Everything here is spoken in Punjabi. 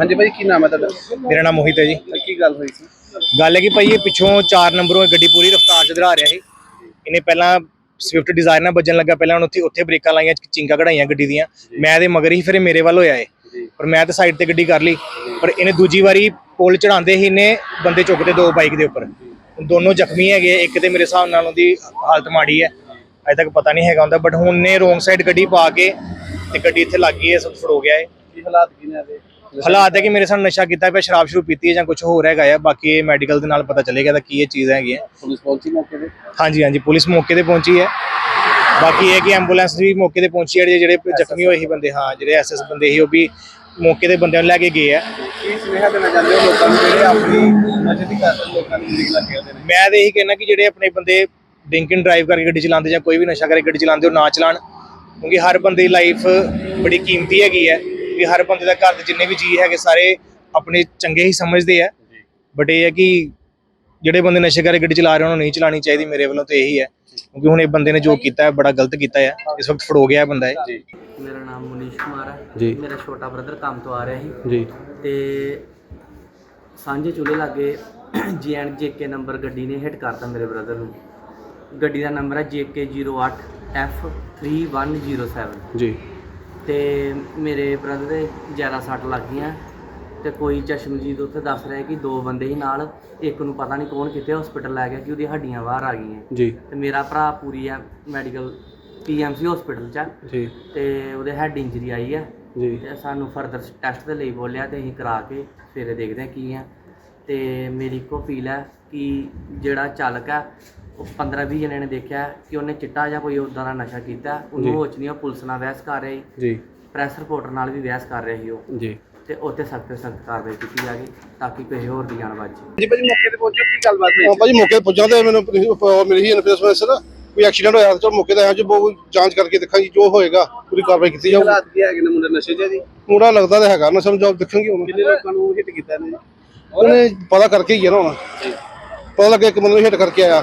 ਹਾਂਜੀ ਭਾਈ ਕੀ ਨਾਮ ਹੈ ਤੁਹਾਡਾ? ਮੇਰਾ ਨਾਮ ਮੋਹਿਤ ਹੈ ਜੀ। ਕੀ ਗੱਲ ਹੋਈ ਸੀ? ਗੱਲ ਹੈ ਕਿ ਭਾਈ ਇਹ ਪਿੱਛੋਂ 4 ਨੰਬਰੋਂ ਇਹ ਗੱਡੀ ਪੂਰੀ ਰਫ਼ਤਾਰ 'ਚ ਦਰਾ ਰਿਹਾ ਸੀ। ਇਹਨੇ ਪਹਿਲਾਂ ਸਵਿਫਟ ਡਿਜ਼ਾਇਰ ਨਾਲ ਵੱਜਣ ਲੱਗਾ ਪਹਿਲਾਂ ਉਹਨੇ ਉੱਥੇ ਉੱਥੇ ਬ੍ਰੇਕਾਂ ਲਾਈਆਂ ਚਿੰਗਾ ਕਢਾਈਆਂ ਗੱਡੀ ਦੀਆਂ। ਮੈਂ ਇਹਦੇ ਮਗਰ ਹੀ ਫਿਰ ਇਹ ਮੇਰੇ ਵੱਲ ਹੋਇਆ ਏ ਪਰ ਮੈਂ ਤਾਂ ਸਾਈਡ ਤੇ ਗੱਡੀ ਕਰ ਲਈ। ਪਰ ਇਹਨੇ ਦੂਜੀ ਵਾਰੀ ਪੁਲ ਚੜਾਉਂਦੇ ਹੀ ਇਹਨੇ ਬੰਦੇ ਚੁੱਕਦੇ ਦੋ ਬਾਈਕ ਦੇ ਉੱਪਰ। ਦੋਨੋਂ ਜ਼ਖਮੀ ਹੈਗੇ ਇੱਕ ਤੇ ਮੇਰੇ ਹਿਸਾਬ ਨਾਲ ਉਹਦੀ ਹਾਲਤ ਮਾੜੀ ਹੈ। ਅਜੇ ਤੱਕ ਪਤਾ ਨਹੀਂ ਹੈਗਾ ਹੁੰਦਾ ਬਟ ਹੁਣ ਨੇ ਰੋਂਗ ਸਾਈਡ ਗੱਡੀ ਪਾ ਕੇ ਤੇ ਗੱਡੀ ਇੱਥੇ ਲੱਗ ਗਈ ਹੈ ਸਭ ਫੜੋ ਗਿਆ ਹੈ ਕੀ ਹਾਲਾਤ ਕੀ ਨੇ ਇਹਦੇ? ਹਾਲਾਤ ਹੈ ਕਿ ਮੇਰੇ ਸਾਹਮਣੇ ਨਸ਼ਾ ਕੀਤਾ ਪਿਆ ਸ਼ਰਾਬ ਸ਼ੁਰੂ ਪੀਤੀ ਹੈ ਜਾਂ ਕੁਝ ਹੋਰ ਹੈਗਾ ਆ ਬਾਕੀ ਇਹ ਮੈਡੀਕਲ ਦੇ ਨਾਲ ਪਤਾ ਚੱਲੇਗਾ ਤਾਂ ਕੀ ਇਹ ਚੀਜ਼ ਹੈਗੀ ਹੈ ਪੁਲਿਸ ਪਹੁੰਚੀ ਮੌਕੇ ਤੇ? ਹਾਂਜੀ ਹਾਂਜੀ ਪੁਲਿਸ ਮੌਕੇ ਤੇ ਪਹੁੰਚੀ ਹੈ। ਬਾਕੀ ਇਹ ਕਿ ਐਂਬੂਲੈਂਸ ਵੀ ਮੌਕੇ ਤੇ ਪਹੁੰਚੀ ਹੈ ਜਿਹੜੇ ਜਿਹੜੇ ਜ਼ਖਮੀ ਹੋਏ ਸੀ ਬੰਦੇ ਹਾਂ ਜਿਹੜੇ ਐਸਐਸ ਬੰਦੇ ਸੀ ਉਹ ਵੀ ਮੌਕੇ ਤੇ ਬੰਦਿਆਂ ਨੂੰ ਲੈ ਕੇ ਗਏ ਆ। ਕੀ ਸੁਨੇਹਾ ਦੇਣਾ ਚਾਹੁੰਦੇ ਹੋ ਲੋਕਾਂ ਨੂੰ ਜਿਹੜੇ ਆਪਣੀ ਨਸ਼ੇ ਦੀ ਕਰਦੇ ਲੋਕਾਂ ਨੂੰ ਜ਼ਿੰਦਗੀ ਲੱਗ ਜਾਂਦੇ ਨੇ? ਮੈਂ ਤਾਂ ਇਹੀ ਕਹਿਣਾ ਕਿ ਜਿਹੜੇ ਆਪਣੇ ਬੰਦੇ ਡਰਿੰਕ ਐਂਡ ਡਰਾਈਵ ਕਰਕੇ ਗੱਡੀ ਚਲਾਉਂਦੇ ਜਾਂ ਕੋਈ ਵੀ ਨਸ਼ਾ ਕਰਕੇ ਗੱਡੀ ਚਲਾਉਂਦੇ ਉਹ ਨਾ ਚਲਾਉਣ ਕਿਉਂਕਿ ਹਰ ਬੰਦੇ ਦੀ ਲਾਈਫ ਬੜੀ ਕੀਮਤੀ ਹੈਗੀ ਹੈ। ਕਿ ਹਰ ਬੰਦੇ ਦਾ ਘਰ ਦੇ ਜਿੰਨੇ ਵੀ ਜੀ ਹੈਗੇ ਸਾਰੇ ਆਪਣੇ ਚੰਗੇ ਹੀ ਸਮਝਦੇ ਆ। ਬਟ ਇਹ ਹੈ ਕਿ ਜਿਹੜੇ ਬੰਦੇ ਨਸ਼ੇ ਕਰਕੇ ਗੱਡੀ ਚਲਾ ਰਹੇ ਉਹਨਾਂ ਨੂੰ ਨਹੀਂ ਚਲਾਣੀ ਚਾਹੀਦੀ ਮੇਰੇ ਵੱਲੋਂ ਤਾਂ ਇਹੀ ਹੈ। ਕਿਉਂਕਿ ਹੁਣ ਇਹ ਬੰਦੇ ਨੇ ਜੋ ਕੀਤਾ ਹੈ ਬੜਾ ਗਲਤ ਕੀਤਾ ਹੈ। ਇਸ ਵਕਤ ਫੜੋ ਗਿਆ ਹੈ ਬੰਦਾ ਜੀ। ਮੇਰਾ ਨਾਮ ਮਨੀਸ਼ ਕੁਮਾਰ ਹੈ। ਜੀ। ਮੇਰਾ ਛੋਟਾ ਬ੍ਰਦਰ ਕੰਮ ਤੋਂ ਆ ਰਿਹਾ ਸੀ। ਜੀ। ਤੇ ਸਾਂਝੇ ਚੁੱਲ੍ਹੇ ਲਾਗੇ ਜੀਐਨ ਜੇਕੇ ਨੰਬਰ ਗੱਡੀ ਨੇ ਹਿੱਟ ਕਰਤਾ ਮੇਰੇ ਬ੍ਰਦਰ ਨੂੰ। ਗੱਡੀ ਦਾ ਨੰਬਰ ਹੈ JK08F3107 ਜੀ। ਤੇ ਮੇਰੇ ਬ੍ਰਦਰ ਦੇ ਜ਼ਿਆਦਾ ਸੱਟ ਲੱਗ ਗਈਆਂ। ਤੇ ਕੋਈ ਚਸ਼ਮਜੀਤ ਉੱਥੇ ਦੱਸ ਰਿਹਾ ਕਿ ਦੋ ਬੰਦੇ ਹੀ ਨਾਲ ਇੱਕ ਨੂੰ ਪਤਾ ਨਹੀਂ ਕੌਣ ਕਿੱਥੇ ਹਸਪੀਟਲ ਲੈ ਗਿਆ ਕਿ ਉਹਦੀ ਹੱਡੀਆਂ ਬਾਹਰ ਆ ਗਈਆਂ। ਜੀ। ਤੇ ਮੇਰਾ ਭਰਾ ਪੂਰੀ ਆ ਮੈਡੀਕਲ ਪੀਐਮਸੀ ਹਸਪੀਟਲ ਚ ਆ। ਜੀ। ਤੇ ਉਹਦੇ ਹੈਡ ਇੰਜਰੀ ਆਈ ਹੈ ਜੀ। ਤੇ ਸਾਨੂੰ ਫਰਦਰ ਟੈਸਟ ਦੇ ਲਈ ਬੋਲਿਆ ਤੇ ਅਸੀਂ ਕਰਾ ਕੇ ਫਿਰ ਦੇਖਦੇ ਹਾਂ ਕੀ ਆ। ਤੇ ਮੇਰੀ ਇੱਕੋ ਅਪੀਲ ਹੈ ਕਿ ਜਿਹੜਾ ਚਾਲਕ ਹੈ ਉਹ 15 20 ਜਣਿਆਂ ਨੇ ਦੇਖਿਆ ਕਿ ਉਹਨੇ ਚਿੱਟਾ ਜਾਂ ਕੋਈ ਉਦਾਂ ਦਾ ਨਸ਼ਾ ਕੀਤਾ ਉਹਨੂੰ। ਹੋਚ ਨਹੀਂ ਉਹ ਪੁਲਿਸ ਨਾਲ ਬਹਿਸ ਕਰ ਰਹੀ। ਜੀ। ਪ੍ਰੈਸ ਰਿਪੋਰਟਰ ਨਾਲ ਵੀ ਬਹਿਸ ਕਰ ਰਹੀ ਉਹ। ਜੀ। ਤੇ ਉੱਤੇ ਸਖਤ ਸਖਤ ਕਾਰਵਾਈ ਕੀਤੀ ਜਾਵੇ ਤਾਂ ਕਿ ਕਿਸੇ ਹੋਰ ਦੀ ਜਾਨ ਬਚ ਜੀ ਭਾਜੀ ਮੌਕੇ ਤੇ ਪਹੁੰਚੋ ਕੀ ਗੱਲਬਾਤ ਹਾਂ ਹੋਈ ਭਾਜੀ ਮੌਕੇ ਤੇ ਪੁੱਜਾ ਤੇ ਮੈਨੂੰ ਮਿਲੀ ਸੀ ਇਨਫੋਰਮੇਸ਼ਨ ਸਰ ਕੋਈ ਐਕਸੀਡੈਂਟ ਹੋਇਆ ਚਲੋ ਮੌਕੇ ਤੇ ਆਇਆ ਜੀ ਬਹੁਤ ਜਾਂਚ ਕਰਕੇ ਦੇਖਾਂਗੇ ਜੋ ਹੋਏਗਾ ਪੂਰੀ ਕਾਰਵਾਈ ਕੀਤੀ ਜਾਊਗੀ। ਹਾਲਾਤ ਕੀ ਹੈਗੇ ਨੇ ਮੁੰਡੇ ਨਸ਼ੇ 'ਚ ਜੀ? ਮੁੰਡਾ ਲੱਗਦਾ ਤਾਂ ਹੈਗਾ ਨਾ ਸਾਨੂੰ ਜਵਾਬ ਦੇਖਾਂਗੇ ਹੁਣ। ਕਿੰਨੇ ਲੋਕਾਂ ਨੂੰ ਹਿੱਟ ਕੀਤਾ ਜੀ ਉਹਨੇ ਪਤਾ ਕਰਕੇ ਹੀ ਹੈ ਨਾ ਹੁਣ। ਪਤਾ ਲੱਗਿਆ ਇੱਕ ਬੰਦੇ ਨੂੰ ਹਿੱਟ ਕਰਕੇ ਆਇਆ।